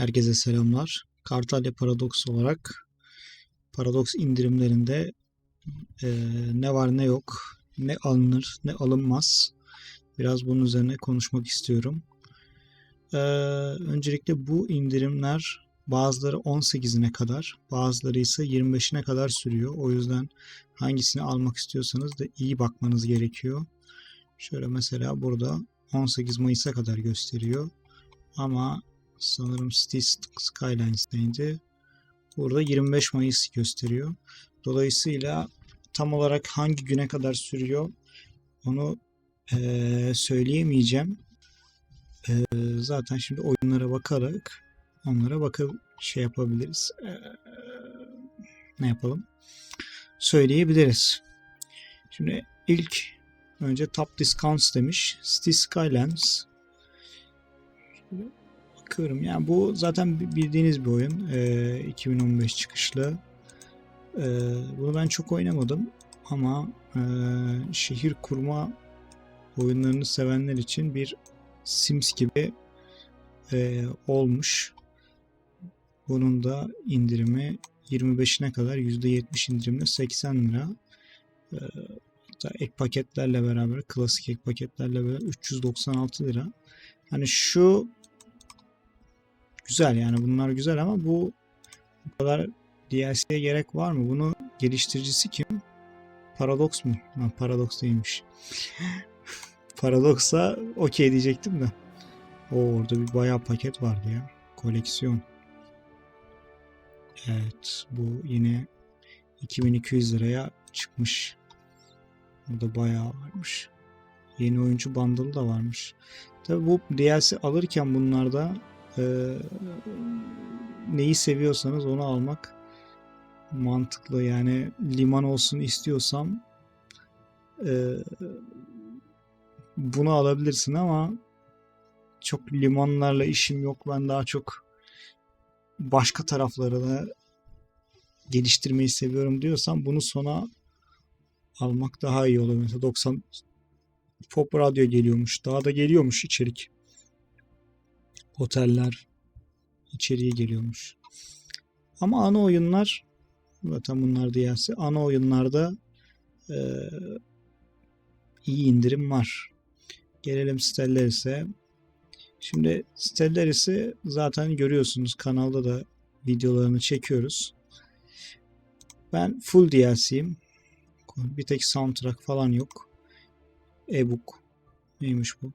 Herkese selamlar. Kartalya Paradoks olarak Paradoks indirimlerinde eee, ne var ne yok, ne alınır ne alınmaz. Biraz bunun üzerine konuşmak istiyorum. Eee, öncelikle bu indirimler bazıları 18'ine kadar, bazıları ise 25'ine kadar sürüyor. O yüzden hangisini almak istiyorsanız da iyi bakmanız gerekiyor. Şöyle mesela burada 18 Mayıs'a kadar gösteriyor. Ama sanırım City Skylines'teydi. Burada 25 Mayıs gösteriyor. Dolayısıyla tam olarak hangi güne kadar sürüyor onu eee, söyleyemeyeceğim. Eee, zaten şimdi oyunlara bakarak onlara bakıp şey yapabiliriz. Eee, ne yapalım? Söyleyebiliriz. Şimdi ilk önce Top Discounts demiş. City Skylines bakıyorum. Yani bu zaten bi- bildiğiniz bir oyun. Ee, 2015 çıkışlı. Ee, bunu ben çok oynamadım ama ee, şehir kurma oyunlarını sevenler için bir Sims gibi ee, olmuş. Bunun da indirimi 25'ine kadar %70 indirimle 80 lira. Hatta ek paketlerle beraber, klasik ek paketlerle beraber 396 lira. Hani şu güzel yani bunlar güzel ama bu bu kadar DLC'ye gerek var mı? Bunu geliştiricisi kim? Paradox mu? Ha, Paradox değilmiş. Paradox'a okey diyecektim de. O orada bir bayağı paket vardı ya. Koleksiyon. Evet bu yine 2200 liraya çıkmış. Burada bayağı varmış. Yeni oyuncu bundle da varmış. Tabi bu DLC alırken bunlarda e, neyi seviyorsanız onu almak mantıklı. Yani liman olsun istiyorsam e, bunu alabilirsin ama çok limanlarla işim yok. Ben daha çok başka taraflarını geliştirmeyi seviyorum diyorsan bunu sona almak daha iyi olur. Mesela 90 pop radyo geliyormuş. Daha da geliyormuş içerik. Oteller içeriye geliyormuş. Ama ana oyunlar zaten bunlar DLC. Ana oyunlarda eee, iyi indirim var. Gelelim Stellaris'e. Şimdi Stellaris'i zaten görüyorsunuz. Kanalda da videolarını çekiyoruz. Ben full DLC'yim. Bir tek soundtrack falan yok. E-book. Neymiş bu?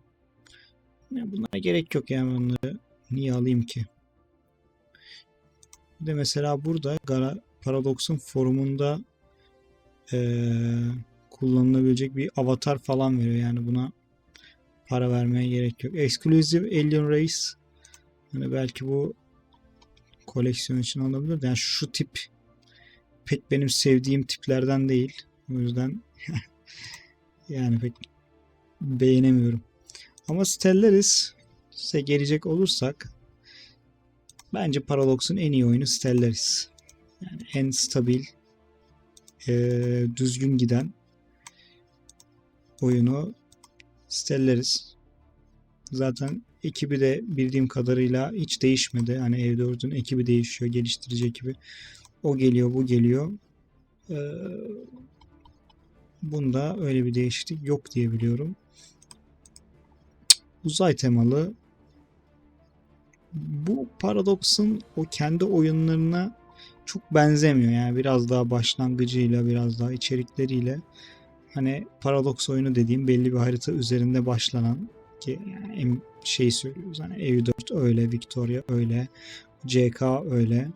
Ya bunlara gerek yok yani onları niye alayım ki? Bir de mesela burada Paradox'un forumunda eee, kullanılabilecek bir avatar falan veriyor. Yani buna para vermeye gerek yok. Exclusive Alien Race hani belki bu koleksiyon için alınabilir. Yani şu tip pek benim sevdiğim tiplerden değil. O yüzden yani pek beğenemiyorum. Ama Stellaris gelecek olursak bence Paradox'un en iyi oyunu Stellaris. Yani en stabil, eee, düzgün giden oyunu Stellaris. Zaten ekibi de bildiğim kadarıyla hiç değişmedi. Hani E4'ün ekibi değişiyor, geliştirici ekibi. O geliyor, bu geliyor. Ee, bunda öyle bir değişiklik yok diye biliyorum. Uzay temalı. Bu Paradox'un o kendi oyunlarına çok benzemiyor. Yani biraz daha başlangıcıyla, biraz daha içerikleriyle hani Paradox oyunu dediğim belli bir harita üzerinde başlanan ki en şey söylüyoruz. Hani EU4 öyle, Victoria öyle, CK öyle,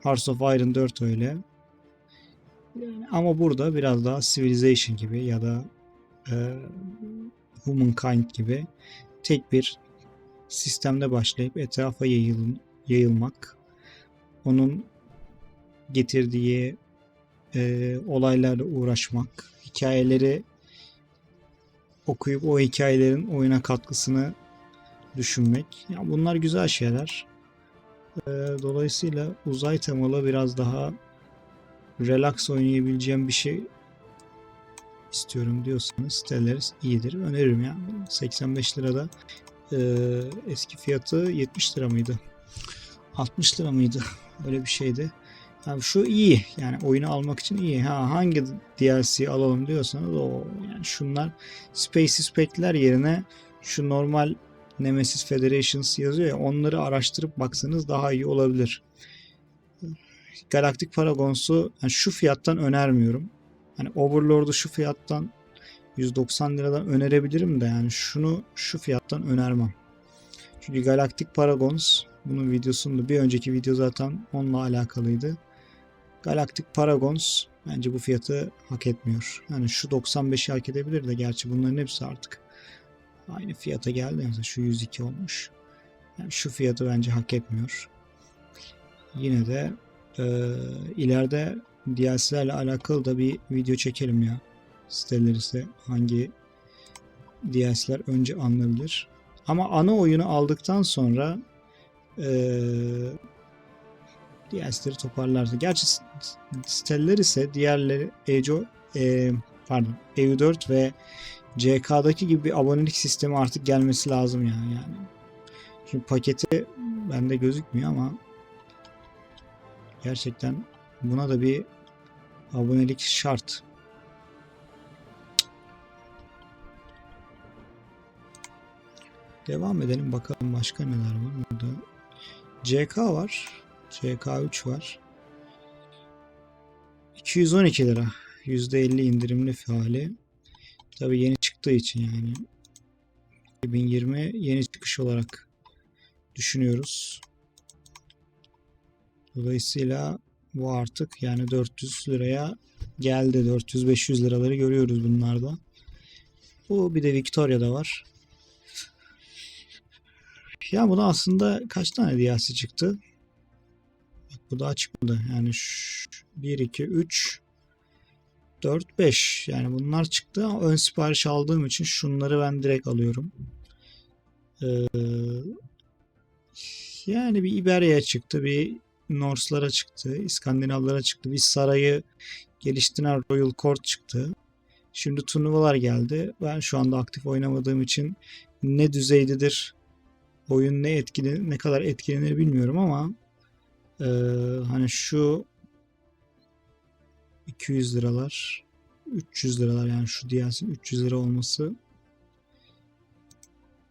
Hearts of Iron 4 öyle. Yani ama burada biraz daha Civilization gibi ya da e, Humankind gibi tek bir sistemde başlayıp etrafa yayıl, yayılmak, onun getirdiği e, olaylarla uğraşmak, hikayeleri okuyup o hikayelerin oyuna katkısını düşünmek. Ya bunlar güzel şeyler. E, dolayısıyla uzay temalı biraz daha relax oynayabileceğim bir şey istiyorum diyorsanız Stellaris iyidir. Öneririm yani. 85 lirada e, eski fiyatı 70 lira mıydı? 60 lira mıydı? Öyle bir şeydi. Abi şu iyi. Yani oyunu almak için iyi. Ha hangi DLC alalım diyorsanız o yani şunlar Spaces Pack'ler yerine şu normal Nemesis Federations yazıyor ya onları araştırıp baksanız daha iyi olabilir. Galactic Paragons'u yani şu fiyattan önermiyorum. Hani Overlord'u şu fiyattan 190 liradan önerebilirim de yani şunu şu fiyattan önermem. Çünkü Galactic Paragons bunun videosunda bir önceki video zaten onunla alakalıydı. Galactic Paragons bence bu fiyatı hak etmiyor. Yani şu 95'i hak edebilir de gerçi bunların hepsi artık aynı fiyata geldi. Mesela şu 102 olmuş. Yani şu fiyatı bence hak etmiyor. Yine de e, ileride DLC'lerle alakalı da bir video çekelim ya. Siteleri hangi DLC'ler önce alınabilir. Ama ana oyunu aldıktan sonra eee DLC'leri toparlardı. Gerçi siteler ise diğerleri ECO e, pardon EU4 ve CK'daki gibi bir abonelik sistemi artık gelmesi lazım yani. yani. Çünkü paketi bende gözükmüyor ama gerçekten buna da bir abonelik şart. Devam edelim bakalım başka neler var burada. CK var. CK3 var. 212 lira. %50 indirimli hali. Tabi yeni çıktığı için yani. 2020 yeni çıkış olarak düşünüyoruz. Dolayısıyla bu artık yani 400 liraya geldi. 400-500 liraları görüyoruz bunlarda. Bu bir de Victoria'da var. Ya buna aslında kaç tane DLC çıktı? Bak bu daha çıkmadı. Yani 1, 2, 3, 4, 5. Yani bunlar çıktı ama ön sipariş aldığım için şunları ben direkt alıyorum. Ee, yani bir Iberia çıktı. Bir Norse'lara çıktı. İskandinavlara çıktı. Bir sarayı geliştiren Royal Court çıktı. Şimdi turnuvalar geldi. Ben şu anda aktif oynamadığım için ne düzeydedir oyun ne etkili ne kadar etkilenir bilmiyorum ama e, hani şu 200 liralar 300 liralar yani şu DLC'nin 300 lira olması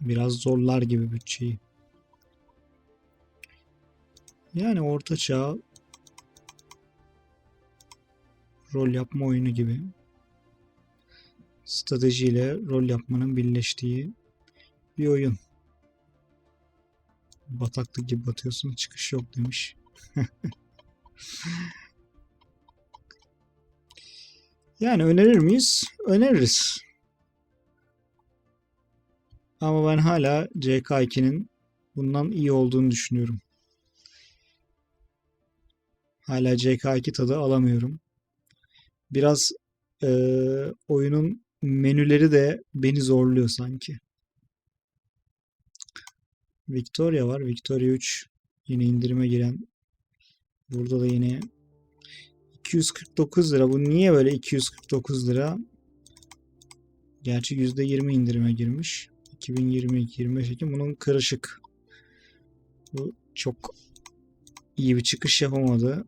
biraz zorlar gibi bütçeyi. Yani orta çağ rol yapma oyunu gibi stratejiyle rol yapmanın birleştiği bir oyun. Bataklık gibi batıyorsun çıkış yok demiş. yani önerir miyiz? Öneririz. Ama ben hala CK2'nin bundan iyi olduğunu düşünüyorum. Hala CK2 tadı alamıyorum. Biraz e, oyunun menüleri de beni zorluyor sanki. Victoria var. Victoria 3 yine indirime giren. Burada da yine 249 lira. Bu niye böyle 249 lira? Gerçi %20 indirime girmiş. 2022-25 Ekim. Bunun kırışık. Bu çok iyi bir çıkış yapamadı.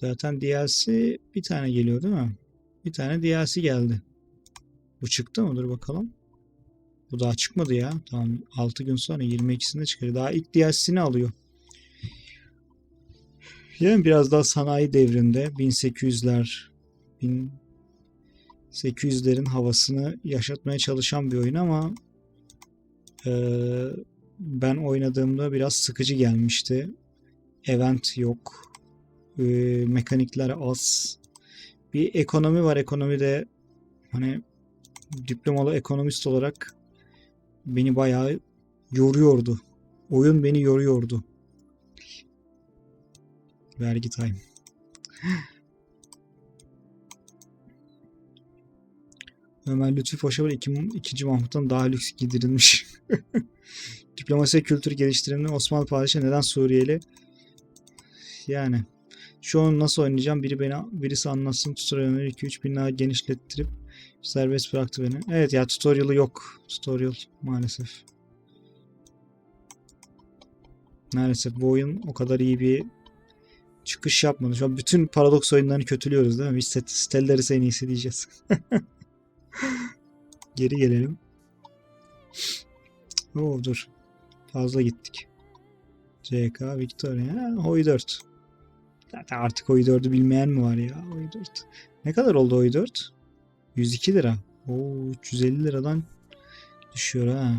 Zaten DLC bir tane geliyor değil mi? Bir tane DLC geldi. Bu çıktı mı? Dur bakalım. Bu daha çıkmadı ya. Tamam 6 gün sonra 22'sinde çıkıyor. Daha ilk DLC'sini alıyor. Yani biraz daha sanayi devrinde 1800'ler 1800'lerin havasını yaşatmaya çalışan bir oyun ama e, ben oynadığımda biraz sıkıcı gelmişti. Event yok. E, mekanikler az. Bir ekonomi var. Ekonomide hani diplomalı ekonomist olarak beni bayağı yoruyordu. Oyun beni yoruyordu. Vergi time. Ömer Paşa 2. 2. Mahmut'tan daha lüks giydirilmiş. Diplomasi kültür geliştiriminde Osmanlı Padişahı neden Suriyeli? Yani şu an nasıl oynayacağım? Biri beni birisi anlatsın. Tutorial'ı 2-3 bin daha genişlettirip serbest bıraktı beni. Evet ya tutorial'ı yok. Tutorial maalesef. Maalesef bu oyun o kadar iyi bir çıkış yapmadı. Şu an bütün paradoks oyunlarını kötülüyoruz değil mi? Biz Stel- Stellaris en iyisi diyeceğiz. Geri gelelim. Oo dur. Fazla gittik. CK Victoria. Hoi 4. Zaten artık Hoi 4'ü bilmeyen mi var ya? Hoi 4. Ne kadar oldu Hoi 4? 102 lira. Oo 350 liradan düşüyor ha.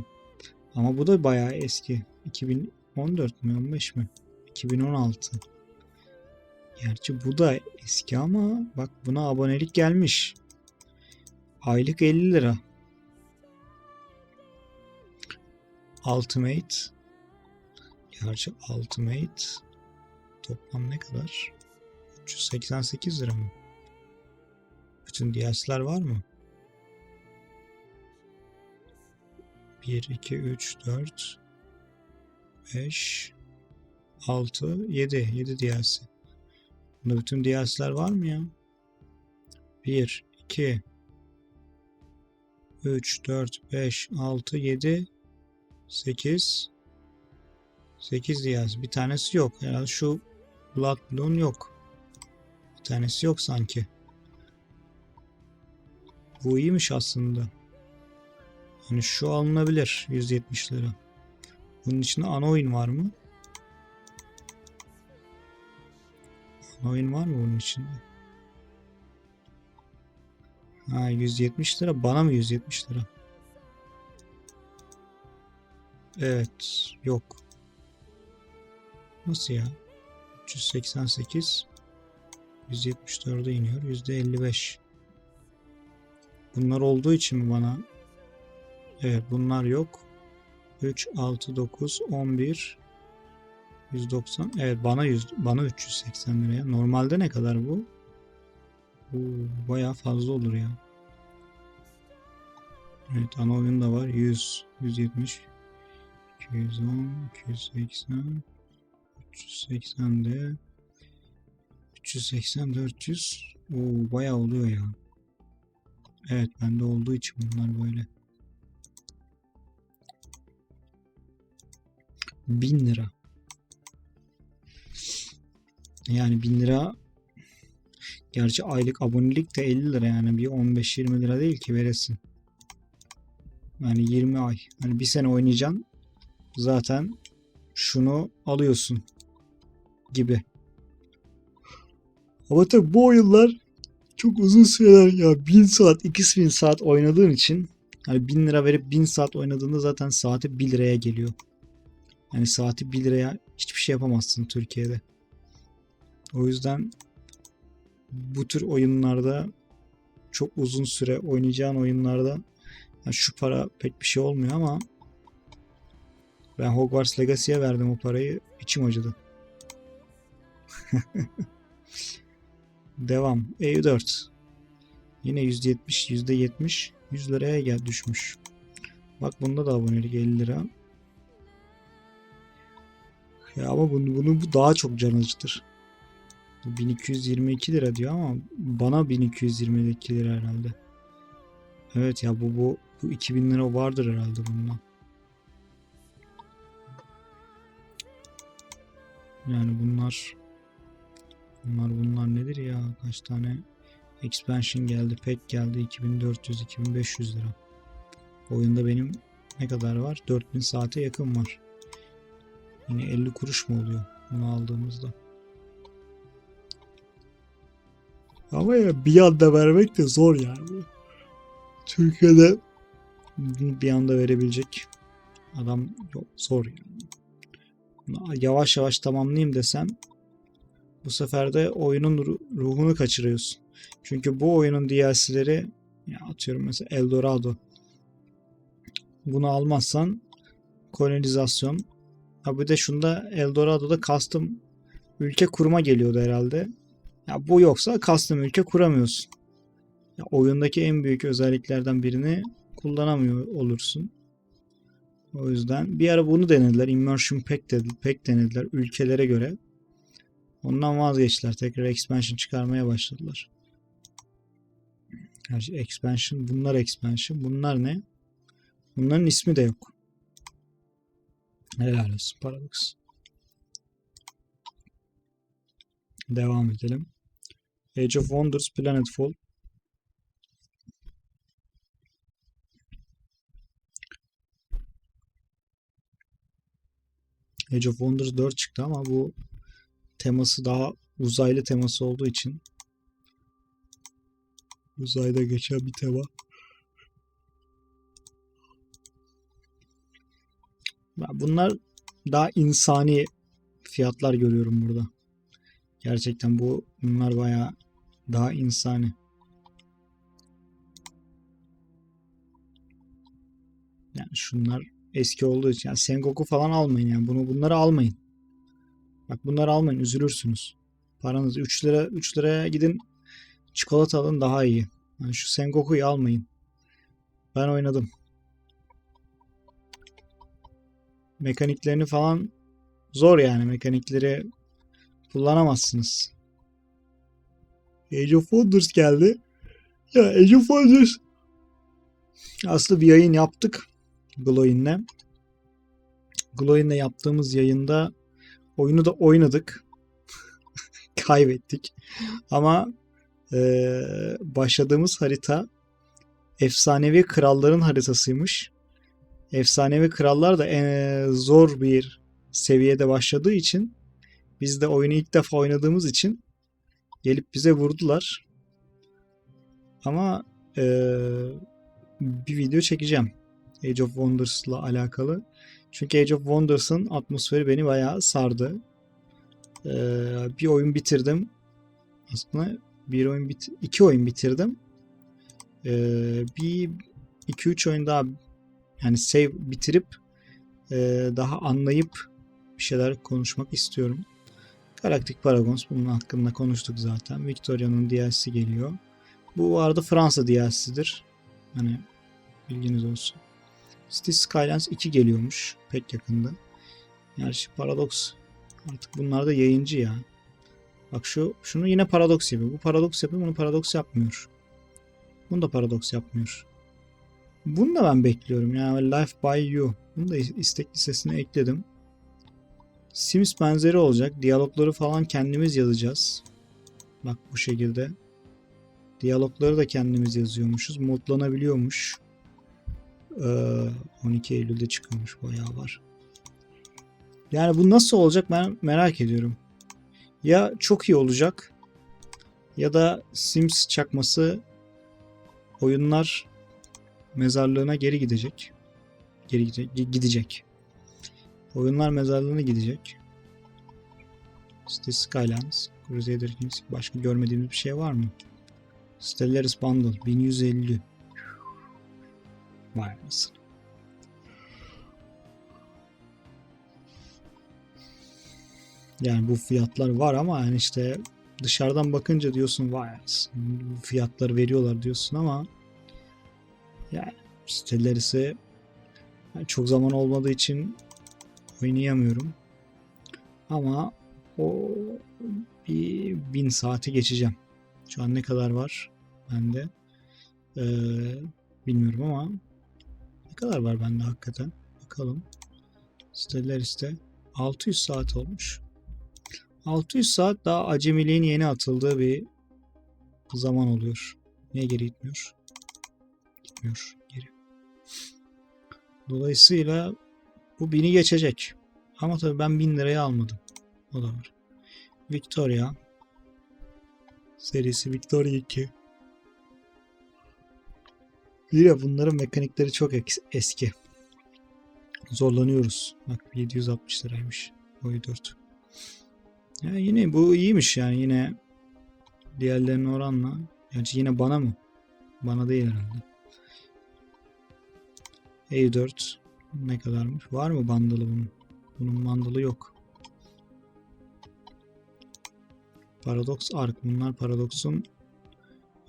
Ama bu da bayağı eski. 2014 mü 15 mi? 2016. Gerçi bu da eski ama bak buna abonelik gelmiş. Aylık 50 lira. Ultimate. Gerçi Ultimate toplam ne kadar? 388 lira mı? Bütün DLC'ler var mı? 1, 2, 3, 4, 5, 6, 7. 7 DLC. Bunda bütün DLC'ler var mı ya? 1, 2, 3, 4, 5, 6, 7, 8, 8 DLC. Bir tanesi yok. Herhalde şu Bloom yok. Bir tanesi yok sanki. Bu iyiymiş aslında. Hani şu alınabilir 170 lira. Bunun içinde ana oyun var mı? Ana oyun var mı bunun içinde? Ha 170 lira. Bana mı 170 lira? Evet. Yok. Nasıl ya? 388 174'e iniyor. %55. Bunlar olduğu için mi bana? Evet bunlar yok. 3, 6, 9, 11 190. Evet bana 100, bana 380 liraya. Normalde ne kadar bu? Oo, bayağı fazla olur ya. Evet ana oyun da var. 100, 170, 210, 280, 380 de 380, 400. Oo bayağı oluyor ya. Evet bende olduğu için bunlar böyle. 1000 lira. Yani 1000 lira gerçi aylık abonelik de 50 lira yani bir 15-20 lira değil ki veresin. Yani 20 ay. Hani bir sene oynayacaksın zaten şunu alıyorsun gibi. Ama tabii bu oyunlar çok uzun süreler ya 1000 saat 2000 saat oynadığın için hani 1000 lira verip 1000 saat oynadığında zaten saati 1 liraya geliyor. Yani saati 1 liraya hiçbir şey yapamazsın Türkiye'de. O yüzden bu tür oyunlarda çok uzun süre oynayacağın oyunlarda yani şu para pek bir şey olmuyor ama ben Hogwarts Legacy'ye verdim o parayı. içim acıdı. Devam. EU4. Yine %70, %70, 100 liraya gel düşmüş. Bak bunda da abonelik 50 lira. Ya ama bunu, bunu bu daha çok can acıtır. Bu 1222 lira diyor ama bana 1222 lira herhalde. Evet ya bu bu bu 2000 lira vardır herhalde bundan. Yani bunlar bunlar bunlar nedir ya? Kaç tane expansion geldi, pack geldi 2400 2500 lira. Oyunda benim ne kadar var? 4000 saate yakın var. Yine 50 kuruş mu oluyor bunu aldığımızda? Ama ya bir anda vermek de zor yani. Türkiye'de bir anda verebilecek adam yok zor yani. Yavaş yavaş tamamlayayım desem bu sefer de oyunun ruhunu kaçırıyorsun. Çünkü bu oyunun DLC'leri ya atıyorum mesela Eldorado. Bunu almazsan kolonizasyon. Ha bir de şunda Eldorado'da custom ülke kurma geliyordu herhalde. Ya bu yoksa custom ülke kuramıyorsun. Ya oyundaki en büyük özelliklerden birini kullanamıyor olursun. O yüzden bir ara bunu denediler. Immersion Pack, dedi, pack denediler ülkelere göre. Ondan vazgeçtiler. Tekrar expansion çıkarmaya başladılar. Gerçi expansion, bunlar expansion. Bunlar ne? Bunların ismi de yok. Helal olsun Paradox. Devam edelim. Age of Wonders Planetfall. Age of Wonders 4 çıktı ama bu teması daha uzaylı teması olduğu için uzayda geçen bir tema. Bunlar daha insani fiyatlar görüyorum burada. Gerçekten bu bunlar bayağı daha insani. Yani şunlar eski olduğu için yani Sengoku falan almayın yani bunu bunları almayın. Bak bunları almayın üzülürsünüz. Paranız 3 lira 3 liraya gidin çikolata alın daha iyi. Yani şu Sengoku'yu almayın. Ben oynadım. Mekaniklerini falan zor yani mekanikleri kullanamazsınız. Age of Wonders geldi. Ya Age of Wonders aslında bir yayın yaptık Glowin'le. Glowin'le yaptığımız yayında oyunu da oynadık. Kaybettik. Ama eee, başladığımız harita efsanevi kralların haritasıymış. Efsanevi krallar da en zor bir seviyede başladığı için biz de oyunu ilk defa oynadığımız için gelip bize vurdular. Ama eee, bir video çekeceğim. Age of Wonders'la alakalı. Çünkü Age of Wonders'ın atmosferi beni bayağı sardı. Eee, bir oyun bitirdim. Aslında bir oyun bit iki oyun bitirdim. Eee, bir iki üç oyun daha yani save bitirip eee, daha anlayıp bir şeyler konuşmak istiyorum. Galactic Paragons bunun hakkında konuştuk zaten. Victoria'nın DLC geliyor. Bu arada Fransa DLC'dir. Hani bilginiz olsun. City Skylines 2 geliyormuş pek yakında. Gerçi Paradox artık bunlar da yayıncı ya. Bak şu şunu yine Paradox yapıyor. Bu Paradox yapıyor, bunu Paradox yapmıyor. Bunu da Paradox yapmıyor. Bunu da ben bekliyorum. Yani Life by You. Bunu da istek listesine ekledim. Sims benzeri olacak. Diyalogları falan kendimiz yazacağız. Bak bu şekilde. Diyalogları da kendimiz yazıyormuşuz. Modlanabiliyormuş. Ee, 12 Eylül'de çıkıyormuş. Bayağı var. Yani bu nasıl olacak ben merak ediyorum. Ya çok iyi olacak ya da Sims çakması oyunlar mezarlığına geri gidecek. Geri gide- gidecek. Oyunlar mezarlığına gidecek. City Skylines, Crusader Kings başka görmediğimiz bir şey var mı? Stellaris Bundle 1150. Vay anasını. Yani bu fiyatlar var ama yani işte dışarıdan bakınca diyorsun vay bu fiyatları veriyorlar diyorsun ama yani Stellaris'e yani çok zaman olmadığı için oynayamıyorum. Ama o bir bin saati geçeceğim. Şu an ne kadar var bende ee, bilmiyorum ama kadar var bende hakikaten. Bakalım. Stellaris'te 600 saat olmuş. 600 saat daha acemiliğin yeni atıldığı bir zaman oluyor. Niye geri gitmiyor? Gitmiyor geri. Dolayısıyla bu 1000'i geçecek. Ama tabii ben 1000 liraya almadım. O da var. Victoria serisi Victoria 2. Yine bunların mekanikleri çok eski. Zorlanıyoruz. Bak 760 liraymış. Boyu 4. Ya yine bu iyiymiş yani yine diğerlerine oranla. Gerçi yine bana mı? Bana değil herhalde. E4 ne kadarmış? Var mı bandalı bunun? Bunun bandalı yok. Paradox Ark. Bunlar Paradox'un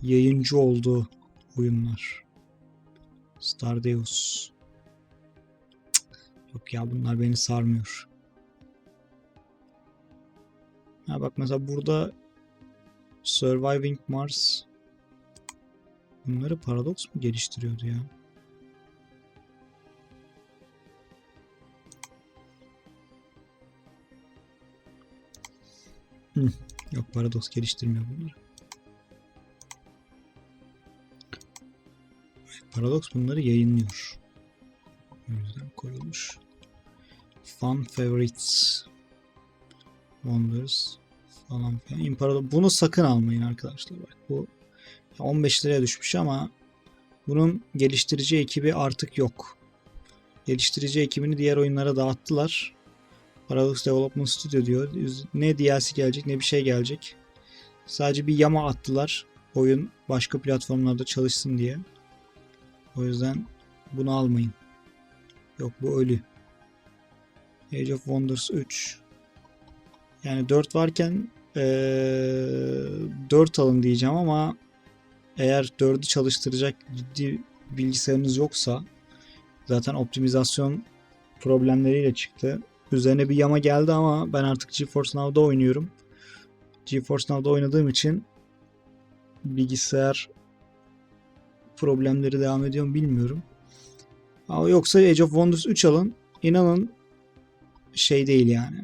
yayıncı olduğu oyunlar. Stardeus. Cık, Yok ya bunlar beni sarmıyor. Ha bak mesela burada Surviving Mars bunları Paradox mu geliştiriyordu ya? Yok Paradox geliştirmiyor bunları. Paradox bunları yayınlıyor. O yüzden koyulmuş. Fun Favorites. Wonders falan filan. İmparator. Bunu sakın almayın arkadaşlar. Bak bu 15 liraya düşmüş ama bunun geliştirici ekibi artık yok. Geliştirici ekibini diğer oyunlara dağıttılar. Paradox Development Studio diyor. Ne DLC gelecek ne bir şey gelecek. Sadece bir yama attılar. Oyun başka platformlarda çalışsın diye. O yüzden bunu almayın. Yok bu ölü. Age of Wonders 3. Yani 4 varken ee, 4 alın diyeceğim ama eğer 4'ü çalıştıracak ciddi bilgisayarınız yoksa zaten optimizasyon problemleriyle çıktı. Üzerine bir yama geldi ama ben artık GeForce Now'da oynuyorum. GeForce Now'da oynadığım için bilgisayar problemleri devam ediyor mu bilmiyorum. Ama yoksa Age of Wonders 3 alın. İnanın şey değil yani.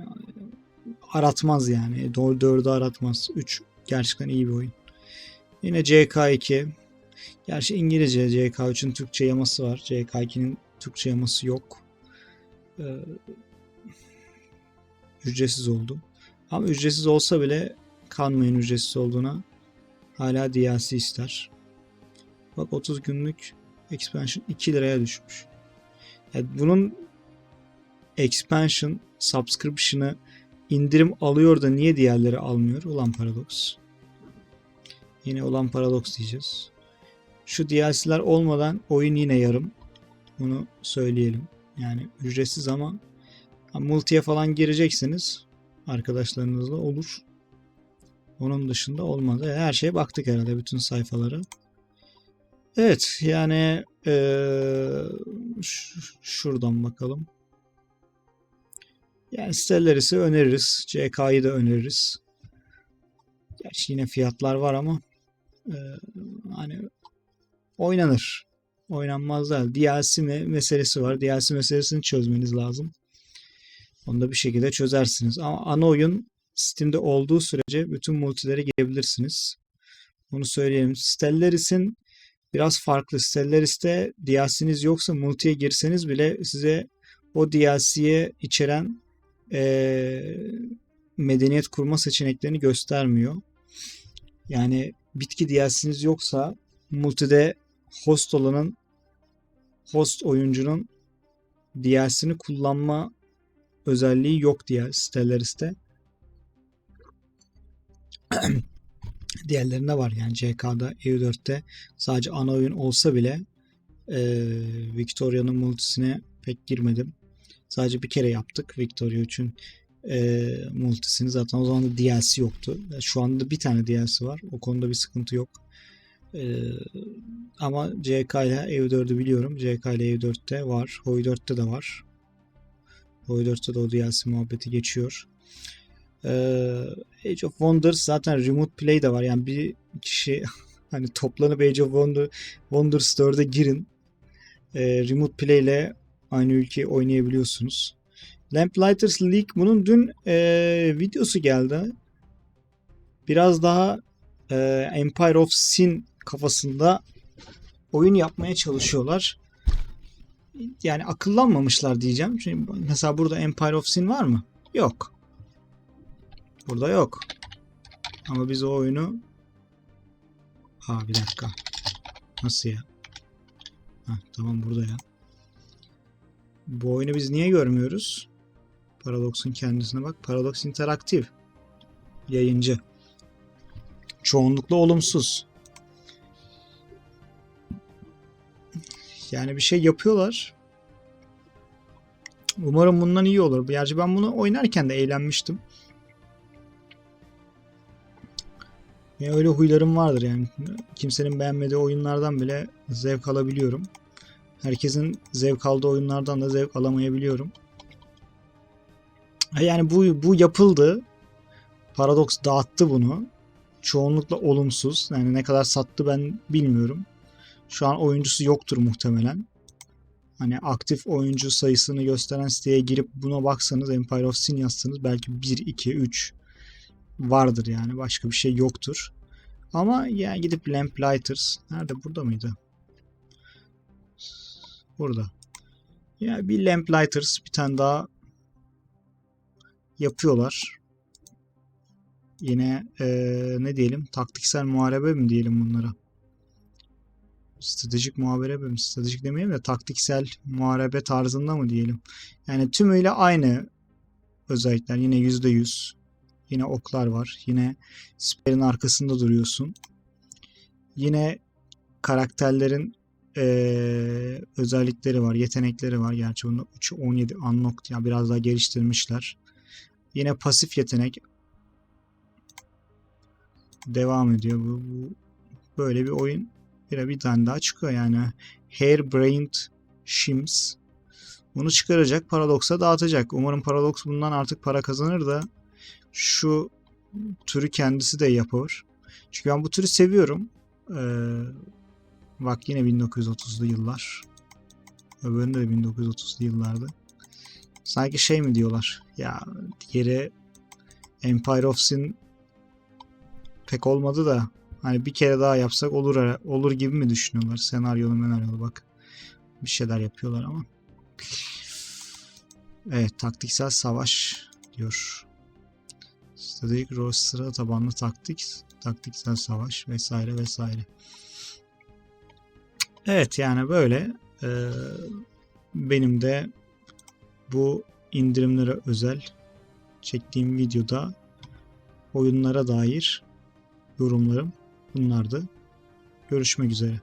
Aratmaz yani. 4'ü aratmaz. 3 gerçekten iyi bir oyun. Yine CK2. Gerçi İngilizce CK3'ün Türkçe yaması var. CK2'nin Türkçe yaması yok. Ee, ücretsiz oldu. Ama ücretsiz olsa bile kanmayın ücretsiz olduğuna. Hala DLC ister. Bak 30 günlük expansion 2 liraya düşmüş. Yani bunun expansion subscription'ı indirim alıyor da niye diğerleri almıyor? Ulan paradoks. Yine ulan paradoks diyeceğiz. Şu DLC'ler olmadan oyun yine yarım. Bunu söyleyelim. Yani ücretsiz ama multiye falan gireceksiniz arkadaşlarınızla olur. Onun dışında olmadı. Her şeye baktık herhalde bütün sayfalara. Evet yani ee, şuradan bakalım. Yani Stellaris'i öneririz. CK'yı da öneririz. Gerçi yine fiyatlar var ama e, hani oynanır. Oynanmaz değil. DLC meselesi var. DLC meselesini çözmeniz lazım. Onu da bir şekilde çözersiniz. Ama ana oyun Steam'de olduğu sürece bütün multilere girebilirsiniz. Bunu söyleyelim. Stellaris'in biraz farklı. Stellaris'te DLC'niz yoksa multiye girseniz bile size o DLC'ye içeren e, medeniyet kurma seçeneklerini göstermiyor. Yani bitki DLC'niz yoksa multide host olanın host oyuncunun DLC'ni kullanma özelliği yok diğer Stellaris'te. Diğerlerinde var yani CK'da, EU4'te sadece ana oyun olsa bile e, Victoria'nın multisine pek girmedim. Sadece bir kere yaptık Victoria için e, multisini. Zaten o zaman da DLC yoktu. Şu anda bir tane DLC var. O konuda bir sıkıntı yok. E, ama CK ile EU4'ü biliyorum. CK ile EU4'te var. HOI 4'te de var. HOI 4'te de o DLC muhabbeti geçiyor. Ee, Age of Wonders zaten remote play de var. Yani bir kişi hani toplanıp Age of Wonder, Wonders 4'e girin. Ee, remote play ile aynı ülkeyi oynayabiliyorsunuz. Lamplighters League bunun dün e, videosu geldi. Biraz daha e, Empire of Sin kafasında oyun yapmaya çalışıyorlar. Yani akıllanmamışlar diyeceğim. Çünkü mesela burada Empire of Sin var mı? Yok. Burada yok. Ama biz o oyunu Ha bir dakika. Nasıl ya? Ha, tamam burada ya. Bu oyunu biz niye görmüyoruz? Paradox'un kendisine bak. Paradox interaktif. Yayıncı. Çoğunlukla olumsuz. Yani bir şey yapıyorlar. Umarım bundan iyi olur. Gerçi ben bunu oynarken de eğlenmiştim. Yani öyle huylarım vardır yani. Kimsenin beğenmediği oyunlardan bile zevk alabiliyorum. Herkesin zevk aldığı oyunlardan da zevk alamayabiliyorum. Yani bu, bu yapıldı. Paradox dağıttı bunu. Çoğunlukla olumsuz. Yani ne kadar sattı ben bilmiyorum. Şu an oyuncusu yoktur muhtemelen. Hani aktif oyuncu sayısını gösteren siteye girip buna baksanız Empire of Sin yazsanız belki 1, 2, 3 vardır yani. Başka bir şey yoktur. Ama ya gidip Lamplighters nerede burada mıydı? Burada. Ya bir Lamplighters bir tane daha yapıyorlar. Yine eee, ne diyelim? Taktiksel muharebe mi diyelim bunlara? Stratejik muharebe mi? Stratejik demeyelim de taktiksel muharebe tarzında mı diyelim? Yani tümüyle aynı özellikler. Yine %100. Yine oklar var. Yine siperin arkasında duruyorsun. Yine karakterlerin eee, özellikleri var, yetenekleri var. Gerçi bunu 3 17 unlocked yani biraz daha geliştirmişler. Yine pasif yetenek devam ediyor. Bu, bu böyle bir oyun bir, bir tane daha çıkıyor yani. Hairbrained Shims. Bunu çıkaracak, Paradox'a dağıtacak. Umarım Paradox bundan artık para kazanır da şu türü kendisi de yapar. Çünkü ben bu türü seviyorum. Ee, bak yine 1930'lu yıllar. Öbüründe de 1930'lu yıllardı. Sanki şey mi diyorlar? Ya diğeri Empire of Sin pek olmadı da hani bir kere daha yapsak olur olur gibi mi düşünüyorlar? Senaryolu menaryolu bak. Bir şeyler yapıyorlar ama. Evet taktiksel savaş diyor. Stratejik rol sıra tabanlı taktik, taktiksel savaş vesaire vesaire. Evet yani böyle eee, benim de bu indirimlere özel çektiğim videoda oyunlara dair yorumlarım bunlardı. Görüşmek üzere.